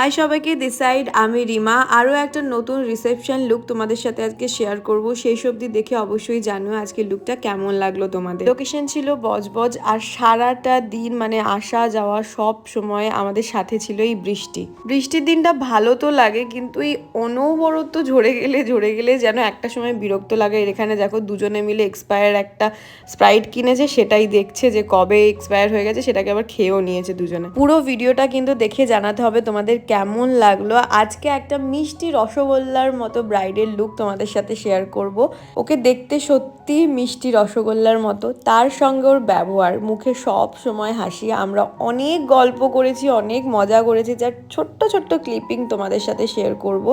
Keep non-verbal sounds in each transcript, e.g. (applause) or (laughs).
High সবাইকে decide আমি রিমা। আরও একটা নতুন রিসেপশন লুক তোমাদের সাথে আজকে শেয়ার করব। সেই সবদি দেখে অবশ্যই জানো আজকে লুকটা কেমন লাগল তোমাদের। লোকেশন ছিল বজবজ আর সারাটা দিন মানে আসা, যাওয়া সব সময় আমাদের সাথে ছিল এই বৃষ্টি। বৃষ্টির দিনটা ভালো তো লাগে, কিন্তু এই অনবরত ঝরে গেলে ঝরে গেলে যেন একটা সময় বিরক্ত লাগে। এখানে দেখো দুজনে মিলে এক্সপায়ার একটা স্প্রাইট কিনেছে, সেটাই দেখছে যে কবে এক্সপায়ার হয়ে গেছে, সেটাকে আবার খেয়েও নিয়েছে দুজনে। পুরো ভিডিওটা কিন্তু দেখে জানাতে হবে তোমাদের কেমন লাগল? আজকে একটা মিষ্টি রসগোল্লার মতো ব্রাইডের লুক তোমাদের সাথে শেয়ার করব। ওকে দেখতে সত্যি মিষ্টি রসগোল্লার মতো। তার সঙ্গে ওর ব্যবহার, মুখে সব সময় হাসি। আমরা অনেক গল্প করেছি, অনেক মজা করেছি, যার ছোট্ট ছোট্ট ক্লিপিং তোমাদের সাথে শেয়ার করব।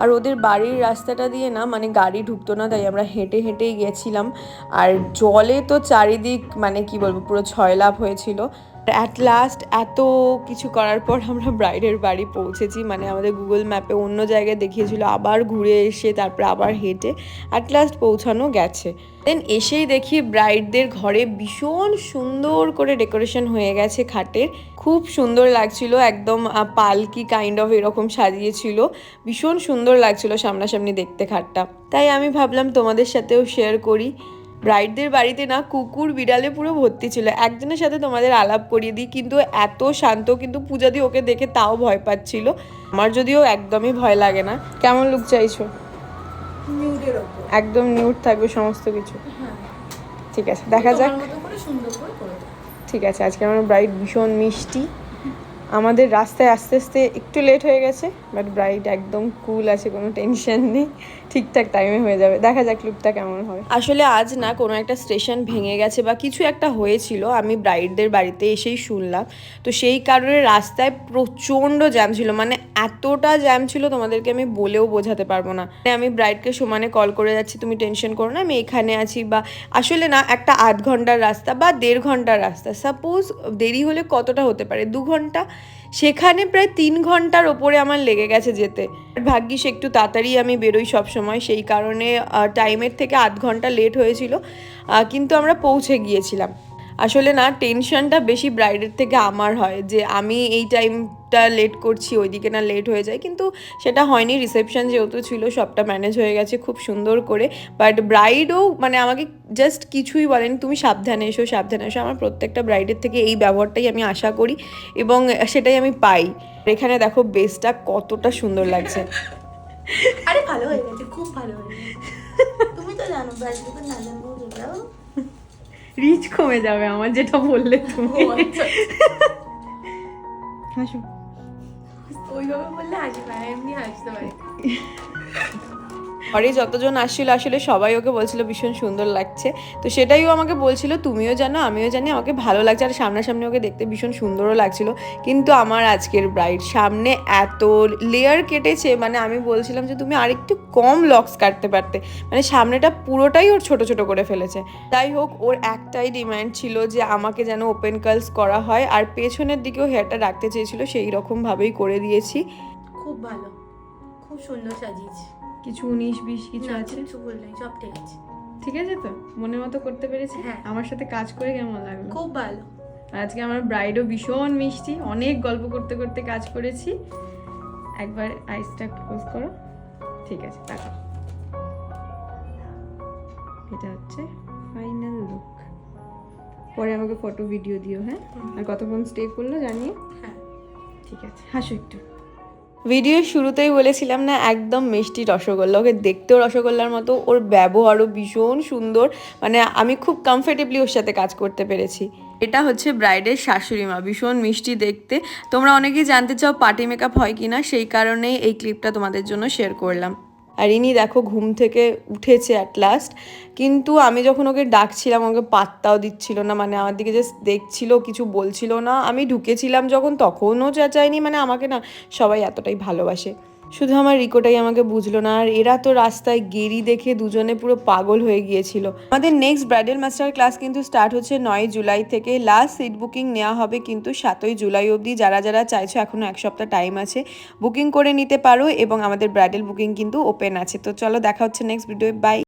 আর ওদের বাড়ির রাস্তাটা দিয়ে না মানে গাড়ি ঢুকতো না, তাই আমরা হেঁটে, হেঁটেই গেছিলাম। আর জলে তো চারিদিক মানে কি বলব, পুরো ছয় লাভ হয়েছিল। অ্যাট লাস্ট এত কিছু করার পর আমরা ব্রাইডের বাড়ি পৌঁছেছি। মানে আমাদের গুগল ম্যাপে অন্য জায়গায় দেখিয়েছিল, আবার ঘুরে এসে তারপরে আবার হেঁটে অ্যাট লাস্ট পৌঁছানো গেছে। দেন এসেই দেখি ব্রাইডদের ঘরে ভীষণ সুন্দর করে ডেকোরেশন হয়ে গেছে খাটের। খুব সুন্দর লাগছিল, একদম পালকি কাইন্ড অফ এরকম সাজিয়েছিল। ভীষণ সুন্দর লাগছিল সামনাসামনি দেখতে খাটটা। তাই আমি ভাবলাম তোমাদের সাথেও শেয়ার করি। ব্রাইডদের বাড়িতে না কুকুর বিড়ালে পুরো ভর্তি ছিল। একজনের সাথে তোমাদের আলাপ করিয়ে দিই কিন্তু এত শান্ত কিন্তু পূজা ওকে দেখে তাও ভয় পাচ্ছিল। আমার যদিও একদমই ভয় লাগে না। কেমন লুক চাইছো? একদম নিউট থাকবে সমস্ত কিছু। হ্যাঁ। ঠিক আছে দেখা যাক। ঠিক আছে আজকে আমার ব্রাইড ভীষণ মিষ্টি। আমাদের রাস্তায় আস্তে আস্তে একটু লেট হয়ে গেছে বাট ব্রাইড একদম কুল আছে, কোনো টেনশন নেই। ঠিকঠাক টাইমে হয়ে যাবে। দেখা যাক লুকটা কেমন হবে আসলে আজ না কোনো একটা স্টেশন ভেঙে গেছে বা কিছু একটা হয়েছিল, আমি ব্রাইডদের বাড়িতে এসেই শুনলাম। তো সেই কারণে রাস্তায় প্রচণ্ড জ্যাম ছিল। মানে এতটা জ্যাম ছিল, তোমাদেরকে আমি বলেও বোঝাতে পারব না। আমি ব্রাইডকে সমানে কল করে যাচ্ছি, তুমি টেনশন করো না, আমি এখানে আছি। বা আসলে না, একটা আধ ঘণ্টার রাস্তা বা দেড় ঘণ্টার রাস্তা। সাপোজ দেরি হলে কতটা হতে পারে? দু ঘণ্টা? সেখানে প্রায় তিন ঘণ্টার ওপরে আমার লেগে গেছে যেতে। ভাগ্যিস একটু তাড়াতাড়ি আমি বেরোই সব সময় সেই কারণে টাইমের থেকে আধ ঘণ্টা লেট হয়েছিল কিন্তু আমরা পৌঁছে গিয়েছিলাম। আসলে না টেনশনটা বেশি ব্রাইডের থেকে আমার হয় যে আমি এই টাইমটা লেট করছি, ওইদিকে না লেট হয়ে যায়। কিন্তু সেটা হয়নি রিসেপশন যেহেতু ছিল, সবটা ম্যানেজ হয়ে গেছে খুব সুন্দর করে। বাট ব্রাইডও মানে আমাকে জাস্ট কিছুই বলেন, তুমি সাবধানে এসো সাবধানে এসো। আমার প্রত্যেকটা ব্রাইডের থেকে এই ব্যবহারটাই আমি আশা করি এবং সেটাই আমি পাই। এখানে দেখো বেসটা কতটা সুন্দর লাগছে। আরে ভালো হয়ে গেছে, খুব ভালো হয়ে গেছে। তুমি তো জানো ব্রাইডলুকে না যেটাও রিচ কমে যাবে আমার যেটা বললে তুমি। ও আচ্ছা। হাসো। ওইভাবে বললে হাসি পায় এমনি হাসতে পারে। (laughs) ঘরে যতজন আসছিল, আসলে সবাই ওকে বলছিল, ভীষণ সুন্দর লাগছে। তো সেটাইও আমাকে বলছিল, তুমিও জানো, আমিও জানি, আমাকে ভালো লাগছে আর সামনাসামনি ওকে দেখতে ভীষণ সুন্দরও লাগছিল। কিন্তু আমার আজকের ব্রাইড সামনে এত লেয়ার কেটেছে মানে আমি বলছিলাম যে, তুমি আরেকটু কম লক্স কাটতে পারতে। মানে সামনেটা পুরোটাই ওর ছোট ছোট করে ফেলেছে। তাই হোক, ওর একটাই ডিমান্ড ছিল যে, আমাকে যেন ওপেন কার্লস করা হয়। আর পেছনের দিকেও হেয়ারটা রাখতে চেয়েছিল, সেই রকমভাবেই করে দিয়েছি। খুব ভালো। খুব সুন্দর সাজিয়েছে। কিছু উনিশ বিশ কিছু আছে? কিছু বললে সব ঠিক আছে। ঠিক আছে তো? মনের মতো করতে পেরেছি? হ্যাঁ। আমার সাথে কাজ করে কেমন লাগল? খুব ভালো। আজকে আমার ব্রাইডও ভীষণ মিষ্টি। অনেক গল্প করতে করতে কাজ করেছি। একবার আইসটা ক্লোজ করো। ঠিক আছে টাকা এটা হচ্ছে ফাইনাল লুক পরে আমাকে ফটো ভিডিও দিও হ্যাঁ? আর কতক্ষণ স্টে করল জানিয়ে? হ্যাঁ। ঠিক আছে হাসো একটু। ভিডিওর শুরুতেই বলেছিলাম না, একদম মিষ্টি রসগোল্লা। ওকে দেখতেও রসগোল্লার মতো, ওর ব্যবহারও ভীষণ সুন্দর। মানে আমি খুব কমফর্টেবলি ওর সাথে কাজ করতে পেরেছি। এটা হচ্ছে ব্রাইডের শাশুড়ি মা, ভীষণ মিষ্টি দেখতে। তোমরা অনেকেই জানতে চাও পার্টি মেকআপ হয় কি না সেই কারণেই এই ক্লিপটা তোমাদের জন্য শেয়ার করলাম। আর ইনি দেখো ঘুম থেকে উঠেছে অ্যাট লাস্ট কিন্তু আমি যখন ওকে ডাকছিলাম ওকে পাত্তাও দিচ্ছিল না মানে আমার দিকে জাস্ট দেখছিল, কিছু বলছিল না, আমি ঢুকেছিলাম যখন, তখনও চাচায়নি মানে আমাকে না সবাই এতটাই ভালোবাসে। শুধু আমার রিকোটাই আমাকে বুঝলো না, আর এরা তো রাস্তায় গেরি দেখে দুজনে পুরো পাগল হয়ে গিয়েছিল। আমাদের নেক্সট ব্রাইডাল মাস্টার ক্লাস কিন্তু স্টার্ট হচ্ছে নয় জুলাই থেকে। লাস্ট সিট বুকিং নেওয়া হবে কিন্তু সাতই জুলাই অবধি। যারা যারা চাইছো এখনও এক সপ্তাহ টাইম আছে বুকিং করে নিতে পারো এবং আমাদের ব্রাইডাল বুকিং কিন্তু ওপেন আছে। তো চলো দেখা হচ্ছে নেক্সট ভিডিও বাই